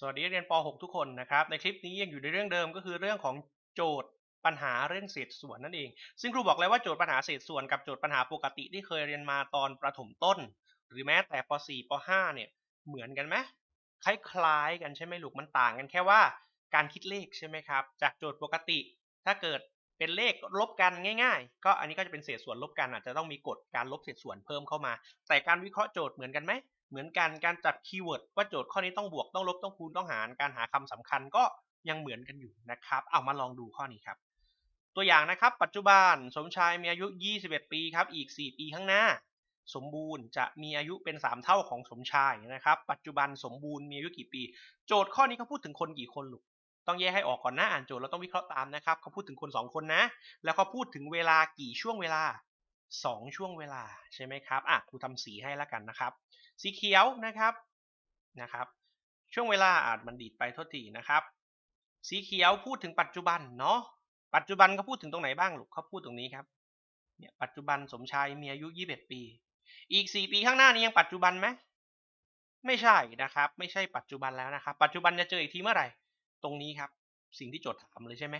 สวัสดีเรียนป .6 ทุกคนนะครับ ในคลิปนี้ยังอยู่ในเรื่องเดิมก็คือเรื่องของโจทย์ปัญหาเรื่องเศษส่วนนั่นเอง ซึ่งครูบอกแล้วว่าโจทย์ปัญหาเศษส่วนกับโจทย์ปัญหาปกติที่เคยเรียนมาตอนประถมต้น หรือแม้แต่ป .4 ป .5 เนี่ยเหมือนกันไหมคล้ายๆกันใช่ไหมลูกมันต่างกันแค่ว่าการคิดเลขใช่ไหมครับ จากโจทย์ปกติ ถ้าเกิดเป็นเลขลบกันง่าย ๆ ก็อันนี้ก็จะเป็นเศษส่วนลบกันอาจจะต้องมีกฎการลบเศษส่วนเพิ่มเข้ามา แต่การวิเคราะห์โจทย์เหมือนกันไหม เหมือนกันการจัดคีย์เวิร์ดว่าโจทย์ข้อนี้ต้องบวกต้องลบต้องคูณต้องหารการหาคำสำคัญก็ยังเหมือนกันอยู่นะครับ เอามาลองดูข้อนี้ครับ ตัวอย่างนะครับ ปัจจุบันสมชายมีอายุ 21 ปีครับ อีก 4 ปีข้างหน้า สมบูรณ์จะมีอายุเป็น 3 เท่าของสมชายนะครับ ปัจจุบันสมบูรณ์มีอายุกี่ปี โจทย์ข้อนี้เขาพูดถึงคนกี่คนลูกต้องแยกให้ออกก่อนนะอ่านโจทย์เราต้องวิเคราะห์ตามนะครับเขาพูดถึงคน 2 คนนะ แล้วเขาพูดถึงเวลากี่ช่วงเวลา 2 ช่วงเวลาใช่ไหมครับอะครูทำสีให้แล้วกันนะครับ สีเขียวนะครับนะครับ ช่วงเวลาอาจมันดีดไปทษทีนะครับ สีเขียวพูดถึงปัจจุบันเนาะปัจจุบันเขาพูดถึงตรงไหนบ้างลูกเขาพูดตรงนี้ครับเนี่ยปัจจุบันสมชายมีอายุ 21 ปี อีก 4 ปีข้างหน้านี้ยังปัจจุบันไหมไม่ใช่นะครับ ไม่ใช่ปัจจุบันแล้วนะครับ ปัจจุบันจะเจออีกทีเมื่อไหร่ ตรงนี้ครับ สิ่งที่โจทย์ถามเลยใช่ไหม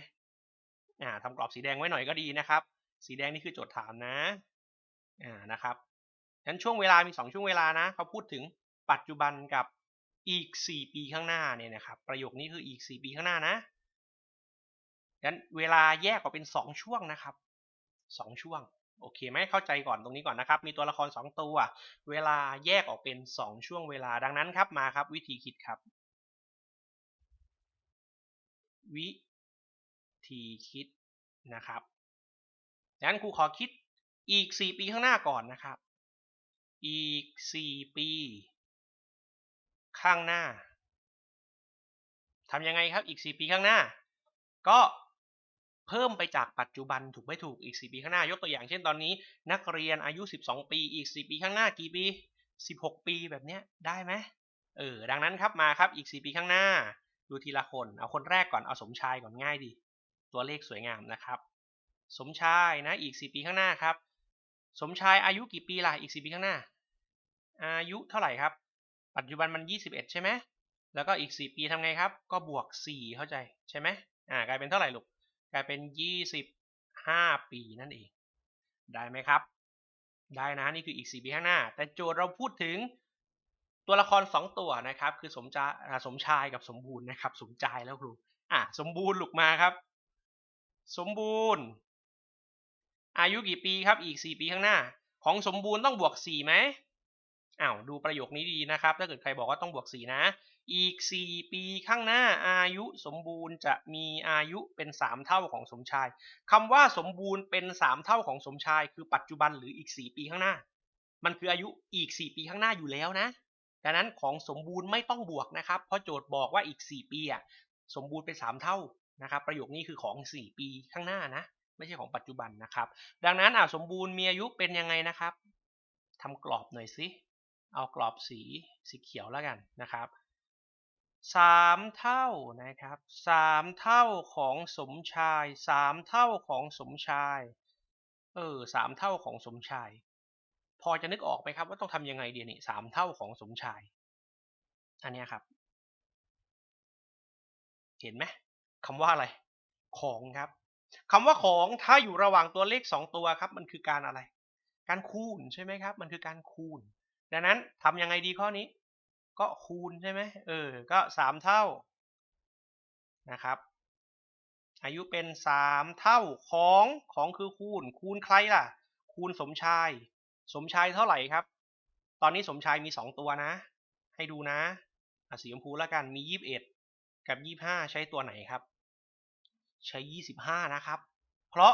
อ่าทำกรอบสีแดงไว้หน่อยก็ดีนะครับ สีแดงนี่คือโจทย์ถามนะอ่านะครับ งั้นช่วงเวลามี 2 ช่วงเวลานะเขาพูดถึงปัจจุบันกับอีก 4 ปีข้างหน้าเนี่ยนะครับประโยคนี้คืออีก 4 ปีข้างหน้านะงั้นเวลาแยกออกเป็น 2 ช่วงนะครับ 2 ช่วงโอเคไหมเข้าใจก่อนตรงนี้ก่อนนะครับ มีตัวละคร 2 ตัว เวลาแยกออกเป็น 2 ช่วงเวลาดังนั้นครับมาครับ วิธีคิดครับ วิธีคิดนะครับงั้นครูขอคิดอีก 4 ปีข้างหน้าก่อนนะครับ อีก4ปี ข้างหน้าทำยังไงครับอีก4ปีข้างหน้า ก็เพิ่มไปจากปัจจุบันถูกไม่ถูกอีก4ปีข้างหน้ายกตัวอย่างเช่นตอนนี้ นักเรียนอายุ 12 ปีอีก4ปีข้างหน้ากี่ปี 16 ปีแบบเนี้ยได้ไหมเออดังนั้นครับมาครับอีก4ปีข้างหน้า ดูทีละคนเอาคนแรกก่อนเอาสมชายก่อนง่ายดี ตัวเลขสวยงามนะครับ สมชายนะอีก4ปีข้างหน้าครับ สมชายอายุกี่ปีล่ะอีก4ปีข้างหน้า อายุเท่าไหร่ครับ ปัจจุบันมัน 21 ใช่ไหมแล้วก็อีก 4 ปีทำไงครับ ก็บวก 4 เข้าใจใช่ไหมอ่ากลายเป็นเท่าไหร่ลูกกลายเป็น 25 ปีนั่นเอง ได้ไหมครับ ได้นะนี่คืออีก 4 ปีข้างหน้า แต่โจทย์เราพูดถึงตัวละคร 2 ตัวนะครับ คือสมจาสมชายกับสมบูรณ์นะครับ สมใจแล้วครูอะสมบูรณ์ลุกมาครับ สมบูรณ์ อายุกี่ปีครับอีก 4 ปีข้างหน้า ของสมบูรณ์ต้องบวก4ไหมอ้าวดูประโยคนี้ดีนะครับ ถ้าเกิดใครบอกว่าต้องบวก4นะ อีก 4 ปีข้างหน้าอายุสมบูรณ์จะมีอายุเป็น 3 เท่าของสมชายคำว่าสมบูรณ์เป็น 3 เท่าของสมชาย คือปัจจุบันหรืออีก 4 ปีข้างหน้า มันคืออายุอีก 4 ปีข้างหน้าอยู่แล้วนะดังนั้นของสมบูรณ์ไม่ต้องบวกนะครับ เพราะโจทย์บอกว่าอีก 4 ปีอะสมบูรณ์เป็น 3 เท่านะครับ ประโยคนี้คือของ 4 ปีข้างหน้านะ ไม่ใช่ของปัจจุบันนะครับ ดังนั้นอะสมบูรณ์มีอายุเป็นยังไงนะครับทำกรอบหน่อยสิเอากรอบสีสีเขียวแล้วกันนะครับสามเท่านะครับสามเท่าของสมชายสามเท่าของสมชายเออสามเท่าของสมชาย พอจะนึกออกไหมครับว่าต้องทำยังไงเดียวนี่สามเท่าของสมชาย อันนี้ครับ เห็นไหมคำว่าอะไร ของครับ คำว่าของถ้าอยู่ระหว่างตัวเลขสองตัวครับ มันคือการอะไร การคูณใช่ไหมครับ มันคือการคูณ ดังนั้นทำยังไงดีข้อนี้ ก็คูณใช่ไหมเออ ก็สามเท่านะครับ อายุเป็นสามเท่าของของคือคูณ คูณใครล่ะ คูณสมชาย สมชายเท่าไหร่ครับ ตอนนี้สมชายมีสองตัวนะ ให้ดูนะสีชมพูแล้วกันมียี่สิบเอ็ดกับยี่ห้าใช้ตัวไหนครับ ใช้ 25 นะครับ เพราะ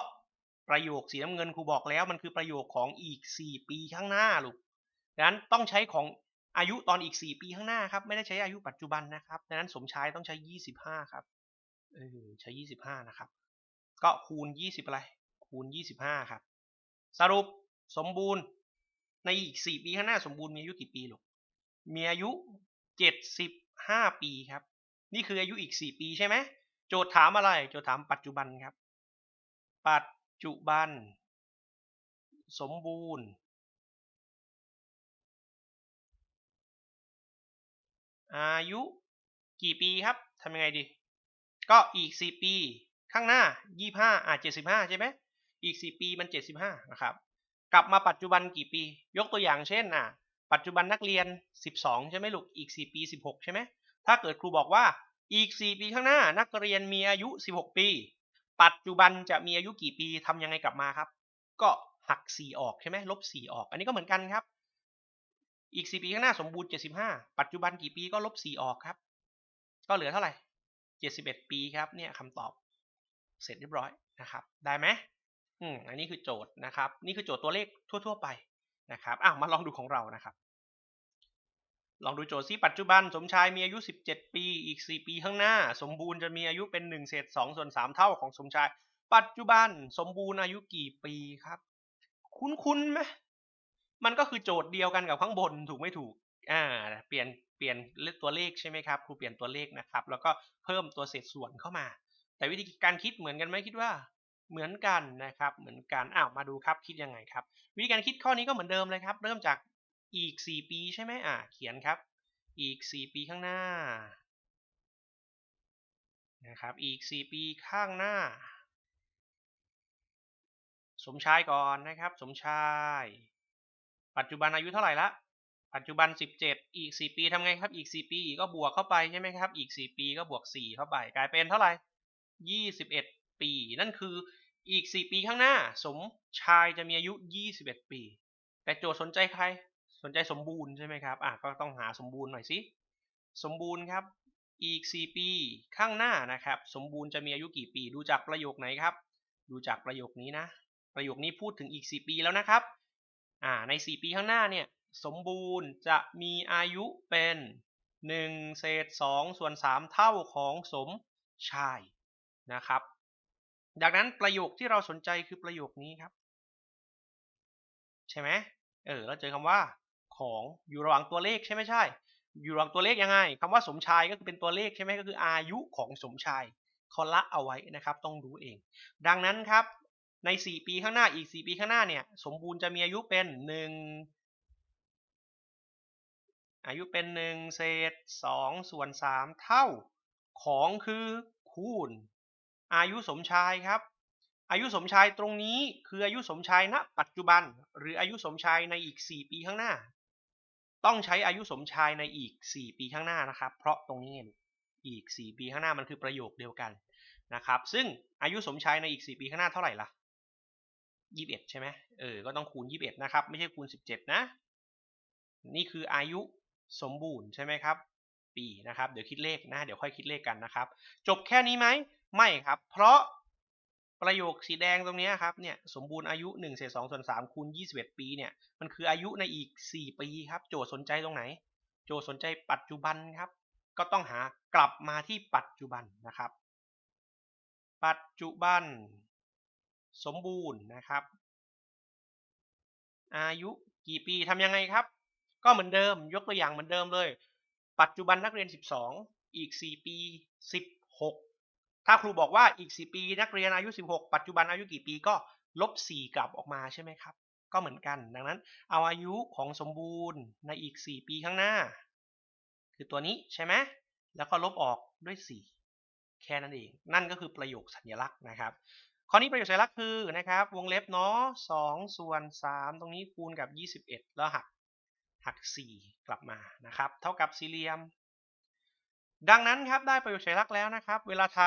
ประโยคสีน้ำเงินครูบอกแล้วมันคือประโยคของอีก 4 ปีข้างหน้าลูกดังนั้นต้องใช้ของอายุตอนอีก 4 ปีข้างหน้าครับ ไม่ได้ใช้อายุปัจจุบันนะครับดังนั้นสมชายต้องใช้ 25 ครับเออใช้ 25 นะครับ ก็คูณ 20 อะไร คูณ 25 ครับ สรุปสมบูรณ์ในอีก 4 ปีข้างหน้าสมบูรณ์มีอายุกี่ปีลูกมีอายุ 75 ปีครับ นี่คืออายุอีก 4 ปีใช่ไหม จทย์ถามอะไร โจทย์ถามปัจจุบันครับ ปัจจุบัน สมบูรณ์อายุกี่ปีครับทำยังไงดี ก็อีก 4 ปี ข้างหน้า 25อะ75 ใช่ไหมอีก 4 ปีมัน 75 นะครับ กลับมาปัจจุบันกี่ปี ยกตัวอย่างเช่นอะปัจจุบันนักเรียน 12 ใช่ไหมลูกอีก 4 ปี 16 ใช่ไหมถ้าเกิดครูบอกว่า อีก 4 ปีข้างหน้านักเรียนมีอายุ 16 ปี ปัจจุบันจะมีอายุกี่ปีทำยังไงกลับมาครับ ก็หัก 4 ออกใช่ไหมลบ 4 ออก อันนี้ก็เหมือนกันครับ อีก 4 ปีข้างหน้าสมบูรณ์ 75 ปัจจุบันกี่ปีก็ลบ 4 ออกครับ ก็เหลือเท่าไหร่ 71 ปีครับเนี่ยคำตอบเสร็จเรียบร้อยนะครับ ได้ไหมอืมอันนี้คือโจทย์นะครับ นี่คือโจทย์ตัวเลขทั่ว ๆ ไปนะครับอะมาลองดูของเรานะครับ ลองดูโจทย์ซิปัจจุบันสมชายมีอายุ 17 ปี อีก 4 ปีข้างหน้า สมบูรณ์จะมีอายุเป็น1เศษ2ส่วน3เท่าของสมชาย ปัจจุบันสมบูรณ์อายุกี่ปีครับ คุ้นๆไหมมันก็คือโจทย์เดียวกันกับข้างบนถูกไม่ถูกอ่าเปลี่ยนเปลี่ยนเลตัวเลขใช่ไหมครับครูเปลี่ยนตัวเลขนะครับ แล้วก็เพิ่มตัวเศษส่วนเข้ามา แต่วิธีการคิดเหมือนกันไหมคิดว่าเหมือนกันนะครับ เหมือนกันอ้าวมาดูครับคิดยังไงครับ วิธีการคิดข้อนี้ก็เหมือนเดิมเลยครับ เริ่มจาก อีก 4 ปีใช่ไหมอ่าเขียนครับ อีก 4 ปีข้างหน้านะครับอีก 4 ปีข้างหน้า สมชายก่อนนะครับ สมชาย ปัจจุบันอายุเท่าไหร่ละปัจจุบัน 17 อีก 4 ปีทำไงครับ อีก 4 ปีก็บวกเข้าไปใช่ไหมครับ อีก 4 ปีก็บวก 4 เข้าไป กลายเป็นเท่าไหร่ 21 ปี นั่นคืออีก 4 ปีข้างหน้า สมชายจะมีอายุ 21 ปี แต่โจทย์สนใจใคร สนใจสมบูรณ์ใช่ไหมครับอะก็ต้องหาสมบูรณ์หน่อยสิสมบูรณ์ครับอีก 4 ปีข้างหน้านะครับ สมบูรณ์จะมีอายุกี่ปี ดูจากประโยคไหนครับ ดูจากประโยคนี้นะ ประโยคนี้พูดถึงอีก 4 ปีแล้วนะครับอ่าใน 4 ปีข้างหน้าเนี่ยสมบูรณ์จะมีอายุเป็น1เศษ2ส่วน3เท่าของสมชายนะครับ ดังนั้นประโยคที่เราสนใจคือประโยคนี้ครับ ใช่ไหมเออเราเจอคำว่า ของอยู่ระหว่างตัวเลขใช่ไหมใช่ อยู่ระหว่างตัวเลขยังไงคำว่าสมชายก็คือเป็นตัวเลขใช่ไหมก็คืออายุของสมชายเขาละเอาไว้นะครับ ต้องรู้เอง ดังนั้นครับใน 4 ปีข้างหน้าอีก 4 ปีข้างหน้าเนี่ย สมบูรณ์จะมีอายุเป็น 1 อายุเป็น 1 เศษ 2 ส่วน 3 เท่าของคือคูณ อายุสมชายครับ อายุสมชายตรงนี้คืออายุสมชายณปัจจุบัน หรืออายุสมชายในอีก 4 ปีข้างหน้า ต้องใช้อายุสมชายในอีก 4 ปีข้างหน้านะครับ เพราะตรงนี้อีก 4 ปีข้างหน้ามันคือประโยคเดียวกันนะครับ ซึ่งอายุสมชายในอีก 4 ปีข้างหน้าเท่าไหร่ล่ะ 21 ใช่ไหมเออ ก็ต้องคูณ 21 นะครับ ไม่ใช่คูณ 17 นะ นี่คืออายุสมบูรณ์ใช่ไหมครับ ปีนะครับ เดี๋ยวคิดเลขนะ เดี๋ยวค่อยคิดเลขกันนะครับ จบแค่นี้ไหม ไม่ครับ เพราะ ประโยคสีแดงตรงนี้ครับเนี่ยสมบูรณ์อายุ1เศษ2ส่วน3คูณ21 ปีเนี่ยมันคืออายุในอีก 4 ปีครับ โจทย์สนใจตรงไหน โจทย์สนใจปัจจุบันครับ ก็ต้องหากลับมาที่ปัจจุบันนะครับ ปัจจุบัน สมบูรณ์นะครับ อายุกี่ปีทำยังไงครับ ก็เหมือนเดิมยกตัวอย่างเหมือนเดิมเลย ปัจจุบันนักเรียน 12 อีก 4 ปี 16 ถ้าครูบอกว่าอีก 4 ปีนักเรียนอายุ 16 ปัจจุบันอายุกี่ปีก็ลบ 4 กลับออกมาใช่ไหมครับ ก็เหมือนกัน ดังนั้น เอาอายุของสมบูรณ์ในอีก 4 ปีข้างหน้า คือตัวนี้ใช่ไหมแล้วก็ลบออกด้วย 4 แค่นั้นเอง นั่นก็คือประโยคสัญลักษณ์นะครับ ข้อนี้ประโยคสัญลักษณ์คือนะครับ วงเล็บเนาะ2ส่วน 3 ตรงนี้คูณกับ 21 แล้วหักหัก 4 กลับมานะครับ เท่ากับสี่เหลี่ยม ดังนั้นครับได้ประโยคสัญลักแล้วนะครับ เวลาท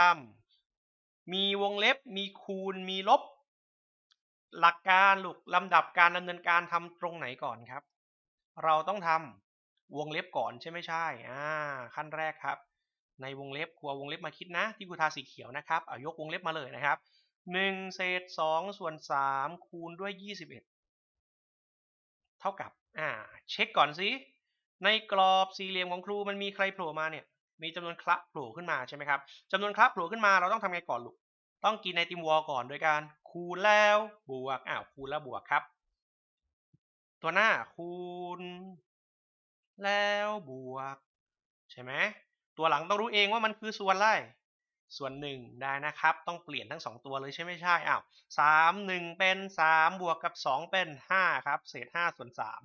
ำมีวงเล็บ มีคูณ มีลบ หลักการหลูกลำดับการดำเนินการทำตรงไหนก่อนครับ เราต้องทำวงเล็บก่อนใช่ไม่ใช่อ่าขั้นแรกครับ ในวงเล็บครัววงเล็บมาคิดนะ ที่ครูทาสีเขียวนะครับเอายกวงเล็บมาเลยนะครับ1เศษ2ส่วน3คูณด้วย 21 เท่ากับอ่าเช็คก่อนสิในกรอบสี่เหลี่ยมของครูมันมีใครโผล่มาเนี่ย มีจำนวนคละโผล่ขึ้นมาใช่ไหมครับจำนวนคละโผล่ขึ้นมาเราต้องทำไงก่อนลูก ต้องกินไอติมวอลก่อนโดยการคูณแล้วบวกอ้าวคูณแล้วบวกครับ ตัวหน้าคูณ แล้วบวก ใช่ไหมตัวหลังต้องรู้เองว่ามันคือส่วนอะไรส่วนหนึ่งได้นะครับ ต้องเปลี่ยนทั้งสองตัวเลยใช่ไม่ใช่อ้าวสามหนึ่งเป็นสามบวกกับสองเป็นห้าครับ เศษห้าส่วนสาม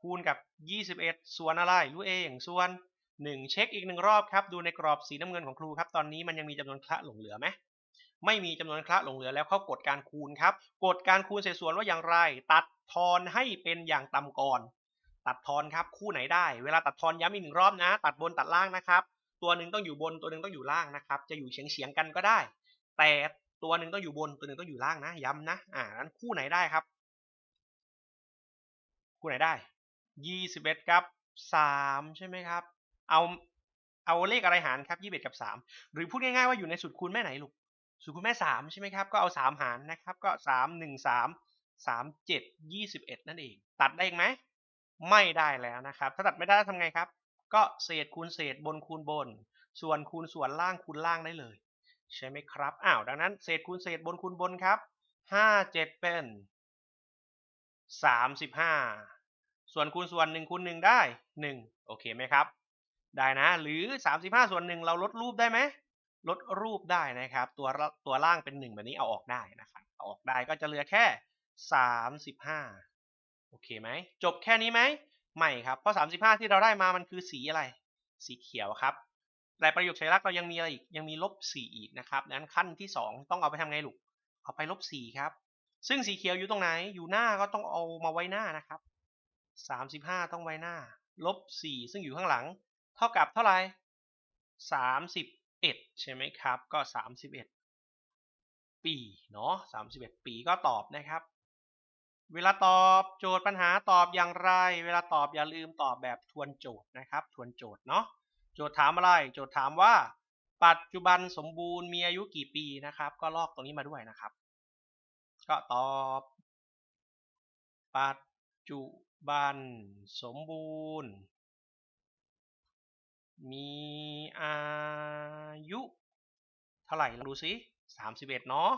คูณกับยี่สิบเอ็ดส่วนอะไรรู้เองส่วน หนึ่งเช็คอีกหนึ่งรอบครับ ดูในกรอบสีน้ำเงินของครูครับ ตอนนี้มันยังมีจำนวนคละหลงเหลือไหมไม่มีจำนวนคละหลงเหลือแล้วเขากดการคูณครับ กดการคูณเศษส่วนว่าอย่างไร ตัดทอนให้เป็นอย่างต่ำก่อน ตัดทอนครับคู่ไหนได้ เวลาตัดทอนย้ำอีกหนึ่งรอบนะ ตัดบนตัดล่างนะครับ ตัวหนึ่งต้องอยู่บนตัวหนึ่งต้องอยู่ล่างนะครับ จะอยู่เฉียงเฉียงๆกันก็ได้ แต่ตัวหนึ่งต้องอยู่บนตัวหนึ่งต้องอยู่ล่างนะ ย้ำนะอ่านั้นคู่ไหนได้ครับ คู่ไหนได้ยี่สิบเอ็ดกับสามใช่ไหมครับ เอาเอาเลขอะไรหารครับยี่สิบเอ็ดกับสามหรือพูดง่ายๆว่าอยู่ในสูตรคูณแม่ไหนลูกสูตรคูณแม่สามใช่ไหมครับก็เอาสามหารนะครับก็สามหนึ่งสามสามเจ็ดยี่สิบเอ็ดนั่นเอง ตัดได้อีกไหมไม่ได้แล้วนะครับ ถ้าตัดไม่ได้ทำไงครับ ก็เศษคูณเศษบนคูณบน ส่วนคูณส่วนล่างคูณล่างได้เลย ใช่ไหมครับอ้าวดังนั้นเศษคูณเศษบนคูณบนครับห้าเจ็ดเป็นสามสิบห้าส่วนคูณส่วนหนึ่งคูณหนึ่งได้หนึ่งโอเคไหมครับ ได้นะ หรือสามสิบห้าส่วนหนึ่งเราลดรูปได้ไหมลดรูปได้นะครับ ตัวตัวล่างเป็นหนึ่งแบบนี้เอาออกได้นะครับเอาออกได้ก็จะเหลือแค่สามสิบห้าโอเคไหม จบแค่นี้ไหมไม่ครับ เพราะ 35 ที่เราได้มามันคือสีอะไร สีเขียวครับแต่ประโยคสัญลักษณ์เรายังมีอะไรอีก ยังมีลบ4อีกนะครับดังนั้นขั้นที่ 2 ต้องเอาไปทำไงลูก เอาไปลบ4ครับ ซึ่งสีเขียวอยู่ตรงไหน อยู่หน้าก็ต้องเอามาไว้หน้านะครับ 35 ต้องไว้หน้า ลบ4ซึ่งอยู่ข้างหลัง เท่ากับเท่าไหร่31 ใช่ไหมครับ ก็ 31 ปี เนาะ31 ปีก็ตอบนะครับ เวลาตอบโจทย์ปัญหาตอบอย่างไร เวลาตอบอย่าลืมตอบแบบทวนโจทย์นะครับ ทวนโจทย์เนาะ โจทย์ถามอะไร โจทย์ถามว่า ปัจจุบันสมบูรณ์มีอายุกี่ปีนะครับ ก็ลอกตรงนี้มาด้วยนะครับ ก็ตอบ ปัจจุบันสมบูรณ์ มีอายุเท่าไหร่ลองดูสิสามสิบเอ็ดเนาะ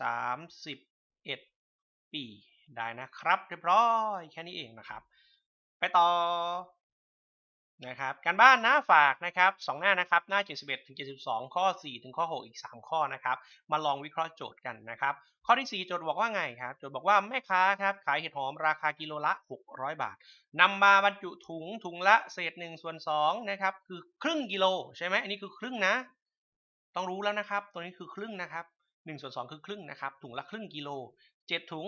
สามสิบเอ็ดปีได้นะครับ เรียบร้อยแค่นี้เองนะครับ ไปต่อ นะครับการบ้านนะฝากนะครับสองหน้านะครับหน้า 71ถึง72 ข้อ 4 ถึงข้อ 6 อีก 3 ข้อนะครับมาลองวิเคราะห์โจทย์กันนะครับข้อที่ 4 โจทย์บอกว่าไงครับโจทย์บอกว่าแม่ค้าครับขายเห็ดหอมราคากิโลละ 600 บาทนำมาบรรจุถุงถุงละเศษ1ส่วน2นะครับคือครึ่งกิโลใช่ไหมอันนี้คือครึ่งนะ ต้องรู้แล้วนะครับ ตัวนี้คือครึ่งนะครับ1ส่วน2คือครึ่งนะครับถุงละครึ่งกิโล 7 ถุง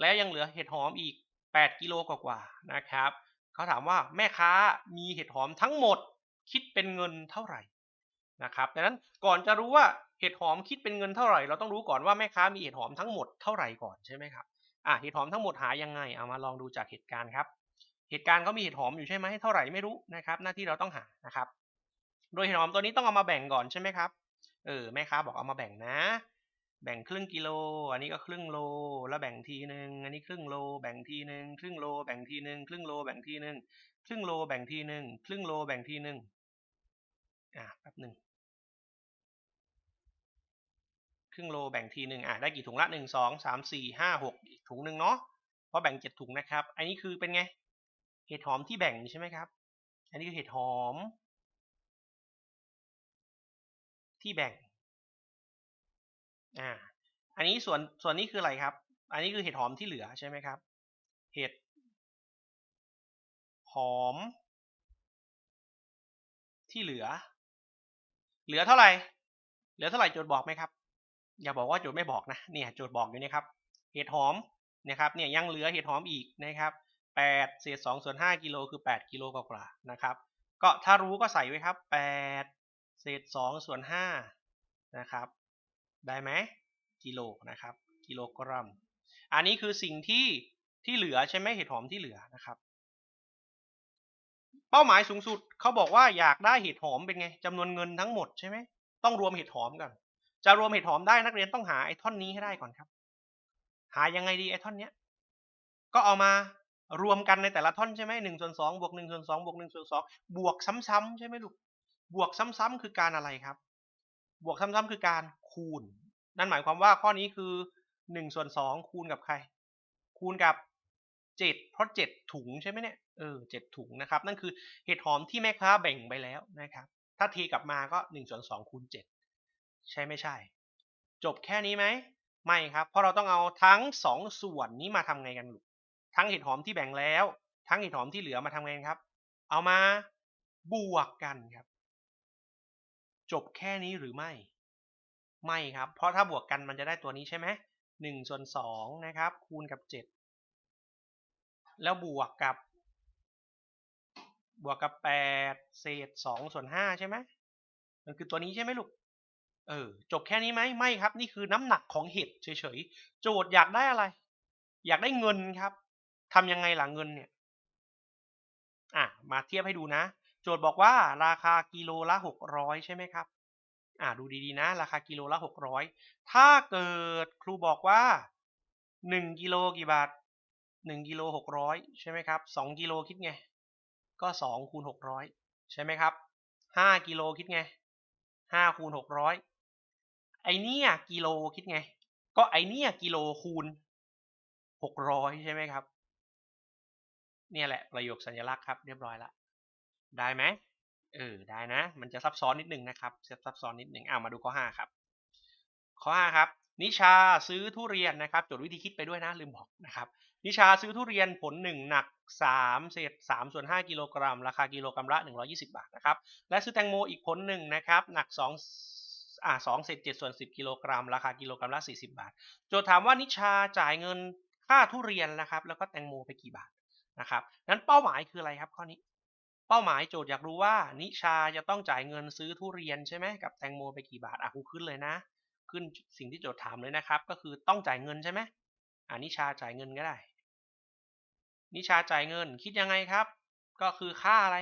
แล้วยังเหลือเห็ดหอมอีก 8 กิโลกว่าๆนะครับ เขาถามว่าแม่ค้ามีเห็ดหอมทั้งหมดคิดเป็นเงินเท่าไหร่นะครับดังนั้นก่อนจะรู้ว่าเห็ดหอมคิดเป็นเงินเท่าไหร่ เราต้องรู้ก่อนว่าแม่ค้ามีเห็ดหอมทั้งหมดเท่าไหร่ก่อนใช่ไหมครับอะเห็ดหอมทั้งหมดหายังไงเอามาลองดูจากเหตุการณ์ครับ เหตุการณ์เขามีเห็ดหอมอยู่ใช่ไหมเท่าไหร่ไม่รู้นะครับ หน้าที่เราต้องหานะครับ โดยเห็ดหอมตัวนี้ต้องเอามาแบ่งก่อนใช่ไหมครับเออแม่ค้าบอกเอามาแบ่งนะ แบ่งครึ่งกิโล อันนี้ก็ครึ่งโล แล้วแบ่งทีหนึ่งอันนี้ครึ่งโล แบ่งทีหนึ่งครึ่งโล แบ่งทีหนึ่งครึ่งโล แบ่งทีหนึ่งครึ่งโล แบ่งทีหนึ่งครึ่งโล แบ่งทีหนึ่งอะแป๊บหนึ่งครึ่งโลแบ่งทีหนึ่งอะได้กี่ถุงละหนึ่งสองสามสี่ห้าหกอีกถุงหนึ่งเนาะเพราะแบ่งเจ็ดถุงนะครับ อันนี้คือเป็นไง เห็ดหอมที่แบ่งใช่ไหมครับ อันนี้คือเห็ดหอม ที่แบ่ง อ่า อันนี้ส่วนส่วนนี้คืออะไรครับ อันนี้คือเห็ดหอมที่เหลือใช่ไหมครับ เห็ดหอม ที่เหลือ เหลือเท่าไหร่ เหลือเท่าไหร่โจทย์บอกไหมครับ อย่าบอกว่าโจทย์ไม่บอกนะ เนี่ยโจทย์บอกอยู่นะครับ เห็ดหอมนะครับ เนี่ยยังเหลือเห็ดหอมอีกนะครับแปดเศษสองส่วนห้ากิโลคือแปดกิโลกว่าๆนะครับ ก็ถ้ารู้ก็ใส่ไว้ครับแปดเศษสองส่วนห้านะครับ ได้ไหมกิโลนะครับ กิโลกรัม อันนี้คือสิ่งที่ที่เหลือใช่ไหมเห็ดหอมที่เหลือนะครับ เป้าหมายสูงสุดเขาบอกว่าอยากได้เห็ดหอมเป็นไงจำนวนเงินทั้งหมดใช่ไหมต้องรวมเห็ดหอมก่อนจะรวมเห็ดหอมได้นักเรียนต้องหาไอ้ท่อนนี้ให้ได้ก่อนครับ หายังไงดีไอ้ท่อนเนี้ยก็เอามารวมกันในแต่ละท่อนใช่ไหมหนึ่งส่วนสองบวกหนึ่งส่วนสองบวกหนึ่งส่วนสองบวกซ้ำๆใช่ไหมลูกบวกซ้ำๆคือการอะไรครับ บวกซ้ำๆคือการ คูณ นั่นหมายความว่าข้อนี้คือหนึ่งส่วนสองคูณกับใคร คูณกับเจ็ดเพราะเจ็ดถุงใช่ไหมเนี่ย เออเจ็ดถุงนะครับ นั่นคือเห็ดหอมที่แม่ค้าแบ่งไปแล้วนะครับ ถ้าเทกลับมาก็หนึ่งส่วนสองคูณเจ็ดใช่ไม่ใช่ จบแค่นี้ไหม ไม่ครับ เพราะเราต้องเอาทั้งสองส่วนนี้มาทำไงกันลูก ทั้งเห็ดหอมที่แบ่งแล้ว ทั้งเห็ดหอมที่เหลือมาทำไงครับ เอามาบวกกันครับ จบแค่นี้หรือไม่ ไม่ครับ เพราะถ้าบวกกันมันจะได้ตัวนี้ใช่ไหมหนึ่งส่วนสองนะครับ คูณกับเจ็ดแล้วบวกกับบวกกับแปดเศษสองส่วนห้าใช่ไหมมันคือตัวนี้ใช่ไหมลูกเออจบแค่นี้ไหมไม่ครับ นี่คือน้ำหนักของเห็ดเฉยๆโจทย์อยากได้อะไร อยากได้เงินครับทำยังไงหล่ะเงินเนี่ยอะมาเทียบให้ดูนะ โจทย์บอกว่าราคากิโลละหกร้อยใช่ไหมครับ อะดูดีๆนะ ราคากิโลละหกร้อยถ้าเกิดครูบอกว่าหนึ่งกิโลกี่บาทหนึ่งกิโลหกร้อยใช่ไหมครับสองกิโลคิดไง ก็สองคูณหกร้อยใช่ไหมครับห้ากิโลคิดไงห้าคูณหกร้อยไอเนี้ยกิโลคิดไง ก็ไอเนี้ยกิโลคูณหกร้อยใช่ไหมครับ เนี่ยแหละประโยคสัญลักษณ์ครับเรียบร้อยละได้ไหม เออได้นะ มันจะซับซ้อนนิดนึงนะครับซับซ้อนนิดนึงเอามาดูข้อห้าครับ ข้อห้าครับ นิชาซื้อทุเรียนนะครับจดวิธีคิดไปด้วยนะลืมบอกนะครับ นิชาซื้อทุเรียนผลหนึ่งหนักสามเศษสามส่วนห้ากิโลกรัม ราคากิโลกรัมละหนึ่งร้อยี่สิบาทนะครับ และซื้อแตงโมอีกผลหนึ่งนะครับหนักสองอ่าสองเศษเจ็ดส่วนสิบกิโลกรัม ราคากิโลกรัมละสี่สิบาท โจทย์ถามว่านิชาจ่ายเงินค่าทุเรียนนะครับ แล้วก็แตงโมไปกี่บาทนะครับนั้นเป้าหมายคืออะไรครับข้อนี้ เป้าหมายโจทย์อยากรู้ว่า นิชาจะต้องจ่ายเงินซื้อทุเรียนใช่ไหมกับแตงโมไปกี่บาทอะคูขึ้นเลยนะ ขึ้นสิ่งที่โจทย์ถามเลยนะครับ ก็คือต้องจ่ายเงินใช่ไหมอ่านิชาจ่ายเงินก็ได้ นิชาจ่ายเงินคิดยังไงครับ ก็คือค่าอะไร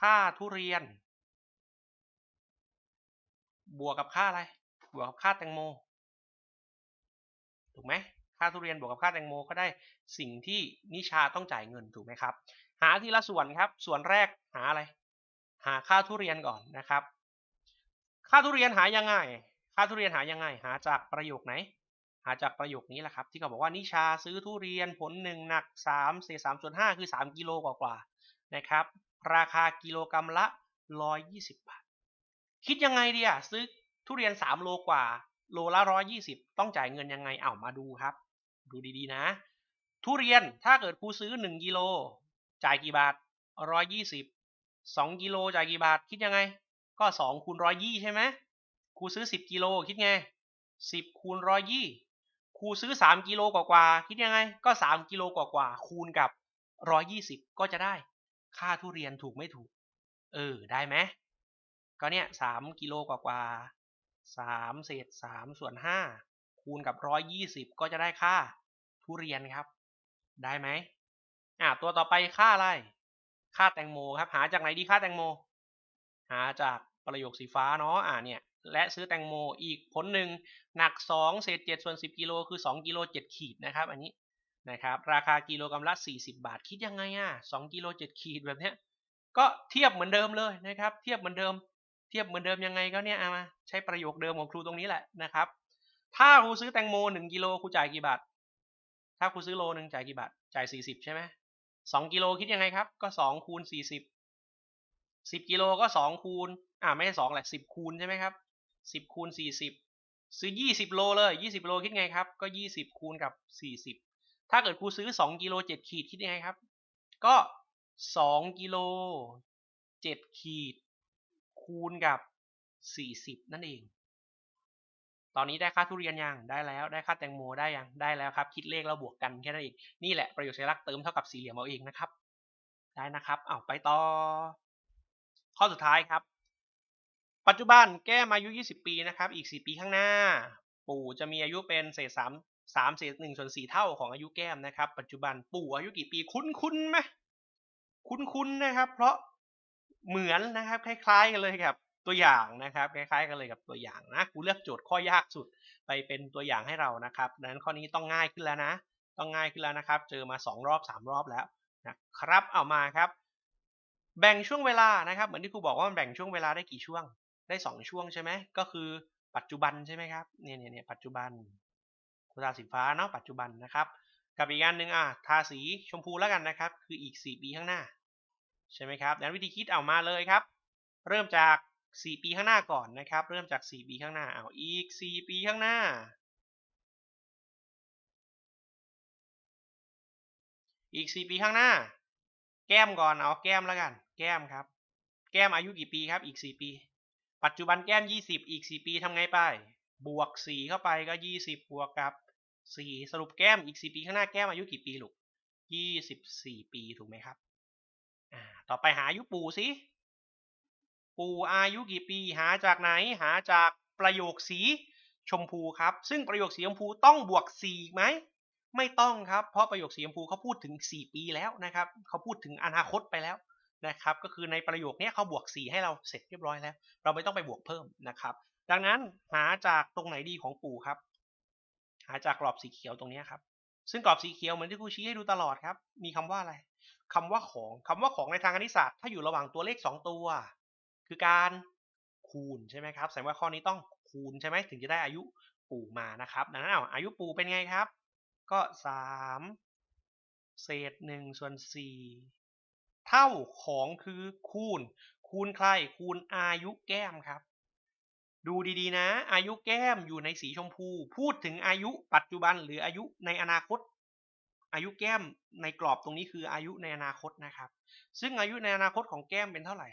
ค่าทุเรียน บวกกับค่าอะไร บวกกับค่าแตงโม ถูกไหมค่าทุเรียนบวกกับค่าแตงโมก็ได้สิ่งที่นิชาต้องจ่ายเงินถูกไหมครับ หาทีละส่วนครับ ส่วนแรกหาอะไร หาค่าทุเรียนก่อนนะครับ ค่าทุเรียนหายังไง ค่าทุเรียนหายังไง หาจากประโยคไหน หาจากประโยคนี้แหละครับ ที่เขาบอกว่านิชาซื้อทุเรียนผลหนึ่งหนักสามเศษสามส่วนห้าคือสามกิโลกว่าๆนะครับ ราคากิโลกรัมละร้อยยี่สิบบาท คิดยังไงดีอะซื้อทุเรียนสามโลกว่า โลละร้อยยี่สิบต้องจ่ายเงินยังไงเอามาดูครับ ดูดีๆนะ ทุเรียนถ้าเกิดครูซื้อหนึ่งกิโล จ่ายกี่บาทร้อยยี่สิบสองกิโลจ่ายกี่บาทคิดยังไง ก็สองคูณร้อยยี่ใช่ไหมครูซื้อสิบกิโลคิดไงสิบคูณร้อยยี่ครูซื้อสามกิโลกว่าๆคิดยังไง ก็สามกิโลกว่าๆคูณกับร้อยยี่สิบก็จะได้ ค่าทุเรียนถูกไม่ถูก เออได้ไหมก็เนี่ยสามกิโลกว่าๆสามเศษสามส่วนห้าคูณกับร้อยยี่สิบก็จะได้ค่าทุเรียนครับ ได้ไหม อะตัวต่อไปค่าอะไร ค่าแตงโมครับ หาจากไหนดีค่าแตงโม หาจากประโยคสีฟ้าเนาะอ่าเนี่ย และซื้อแตงโมอีกผลหนึ่งหนักสองเศษเจ็ดส่วนสิบกิโลคือสองกิโลเจ็ดขีดนะครับ อันนี้นะครับ ราคากิโลกรัมละสี่สิบาท คิดยังไงอะสองกิโลเจ็ดขีดแบบเนี้ย ก็เทียบเหมือนเดิมเลยนะครับ เทียบเหมือนเดิม เทียบเหมือนเดิมยังไงก็เนี่ยเอามาใช้ประโยคเดิมของครูตรงนี้แหละนะครับ ถ้าครูซื้อแตงโมหนึ่งกิโลครูจ่ายกี่บาท ถ้าครูซื้อโลหนึ่งจ่ายกี่บาท จ่ายสี่สิบใช่ไหม สองกิโลคิดยังไงครับ ก็สองคูณสี่สิบสิบกิโลก็สองคูณอ่าไม่ใช่สองแหละสิบคูณใช่ไหมครับสิบคูณสี่สิบซื้อยี่สิบโลเลยยี่สิบโลคิดไงครับ ก็ยี่สิบคูณกับสี่สิบถ้าเกิดครูซื้อสองกิโลเจ็ดขีดคิดยังไงครับ ก็สองกิโลเจ็ดขีดคูณกับสี่สิบนั่นเอง ตอนนี้ได้ค่าทุเรียนยังได้แล้วได้ค่าแตงโมได้ยังได้แล้วครับ คิดเลขแล้วบวกกันแค่นั้นเองนี่แหละประโยคสัญลักษณ์เติมเท่ากับสี่เหลี่ยมเอาเองนะครับ ได้นะครับเอาไปต่อ ข้อสุดท้ายครับ ปัจจุบันแก้มอายุ 20 ปีนะครับ อีก 4 ปีข้างหน้า ปู่จะมีอายุเป็นเศษ3 3เศษ1ส่วน4เท่าของอายุแก้มนะครับ ปัจจุบันปู่อายุกี่ปีคุ้นคุ้นไหมคุ้นคุ้นนะครับ เพราะเหมือนนะครับ คล้าย ๆ กันเลยครับ ตัวอย่างนะครับคล้ายๆกันเลยกับตัวอย่างนะกูเลือกโจทย์ข้อยากสุดไปเป็นตัวอย่างให้เรานะครับดังนั้นข้อนี้ต้องง่ายขึ้นแล้วนะ ต้องง่ายขึ้นแล้วนะครับ เจอมา 2 รอบ 3 รอบแล้วนะครับเอามาครับ แบ่งช่วงเวลานะครับ เหมือนที่ครูบอกว่ามันแบ่งช่วงเวลาได้กี่ช่วงได้ 2 ช่วงใช่ไหมก็คือปัจจุบันใช่ไหมครับเนี่ยเนี่ยเนี่ยปัจจุบันครูทาสีฟ้าเนาะปัจจุบันนะครับ กับอีกอันหนึ่งอะทาสีชมพูแล้วกันนะครับ คืออีก 4 ปีข้างหน้า ใช่ไหมครับดังนั้นวิธีคิดเอามาเลยครับ เริ่มจาก 4 ปีข้างหน้าก่อนนะครับ เริ่มจาก 4 ปีข้างหน้าเอาอีก 4 ปีข้างหน้า อีก 4 ปีข้างหน้า แก้มก่อนเอาแก้มแล้วกัน แก้มครับ แก้มอายุกี่ปีครับ อีกสี่ปี ปัจจุบันแก้มยี่สิบอีกสี่ปีทำไงไป บวกสี่เข้าไปก็ยี่สิบบวกกับสี่สรุปแก้มอีกสี่ปีข้างหน้าแก้มอายุกี่ปีลูกยี่สิบสี่ปีถูกไหมครับ อ่า ต่อไปหาอายุปู่สิ ปู่อายุกี่ปีหาจากไหนหาจากประโยคสีชมพูครับ ซึ่งประโยคสีชมพูต้องบวกสี่ไหมไม่ต้องครับ เพราะประโยคสีชมพูเขาพูดถึง 4 ปีแล้วนะครับเขาพูดถึงอนาคตไปแล้วนะครับ ก็คือในประโยคนี้เขาบวก 4 ให้เราเสร็จเรียบร้อยแล้ว เราไม่ต้องไปบวกเพิ่มนะครับ ดังนั้นหาจากตรงไหนดีของปู่ครับ หาจากกรอบสีเขียวตรงนี้ครับ ซึ่งกรอบสีเขียวเหมือนที่ครูชี้ให้ดูตลอดครับ มีคำว่าอะไรคำว่าของคำว่าของในทางคณิตศาสตร์ถ้าอยู่ระหว่างตัวเลข 2 ตัว คือการคูณใช่ไหมครับแสดงว่าข้อนี้ต้องคูณใช่ไหมถึงจะได้อายุปู่มานะครับ ดังนั้นเอาอายุปู่เป็นไงครับ ก็สามเศษหนึ่งส่วนสี่เท่าของคือคูณ คูณใครคูณอายุแก้มครับ ดูดีๆนะ อายุแก้มอยู่ในสีชมพู พูดถึงอายุปัจจุบันหรืออายุในอนาคต อายุแก้มในกรอบตรงนี้คืออายุในอนาคตนะครับ ซึ่งอายุในอนาคตของแก้มเป็นเท่าไหร่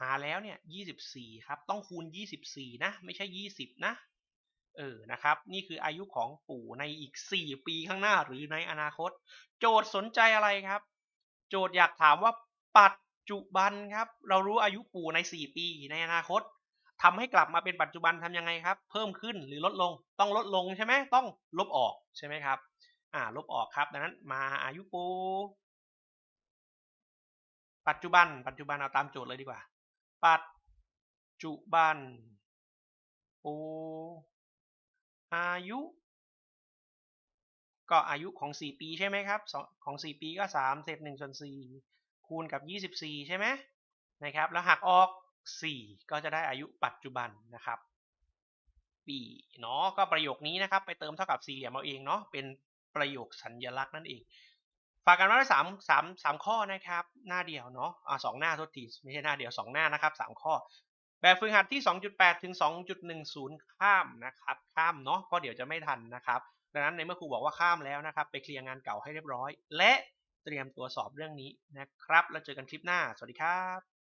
หาแล้วเนี่ยยี่สิบสี่ครับ ต้องคูณยี่สิบสี่นะ ไม่ใช่ยี่สิบนะ เออ นะครับ นี่คืออายุของปู่ในอีก 4 ปีข้างหน้าหรือในอนาคต โจทย์สนใจอะไรครับ โจทย์อยากถามว่าปัจจุบันครับ เรารู้อายุปู่ใน 4 ปีในอนาคตทำให้กลับมาเป็นปัจจุบันทำยังไงครับ เพิ่มขึ้นหรือลดลง ต้องลดลงใช่ไหมต้องลบออกใช่ไหมครับ อ่า ลบออกครับ ดังนั้นมาอายุปู่ปัจจุบัน ปัจจุบันเอาตามโจทย์เลยดีกว่า ปัจจุบัน ปู อายุ ก็อายุของ 4 ปีใช่ไหมครับ ของ 4 ปีก็ 3 เศษ1ส่วน4คูณกับ 24 ใช่ไหมนะครับ แล้วหักออก 4 ก็จะได้อายุปัจจุบันนะครับ ปีเนาะ ก็ประโยคนี้นะครับ ไปเติมเท่ากับสี่เหลี่ยมเอาเองเนาะ เป็นประโยคสัญญลักษณ์นั่นเองากกันไว้สามสามสามข้อนะครับ หน้าเดียวเนาะอ่าสองหน้าทษทีไม่ใช่หน้าเดียวสองหน้านะครับสามข้อ แบบฝึกหัดที่ 2.8 ถึง 2.10 ข้ามนะครับ ข้ามเนาะเพราะเดี๋ยวจะไม่ทันนะครับดังนั้นในเมื่อครูบอกว่าข้ามแล้วนะครับ ไปเคลียร์งานเก่าให้เรียบร้อย และเตรียมตัวสอบเรื่องนี้นะครับ แล้วเจอกันคลิปหน้า สวัสดีครับ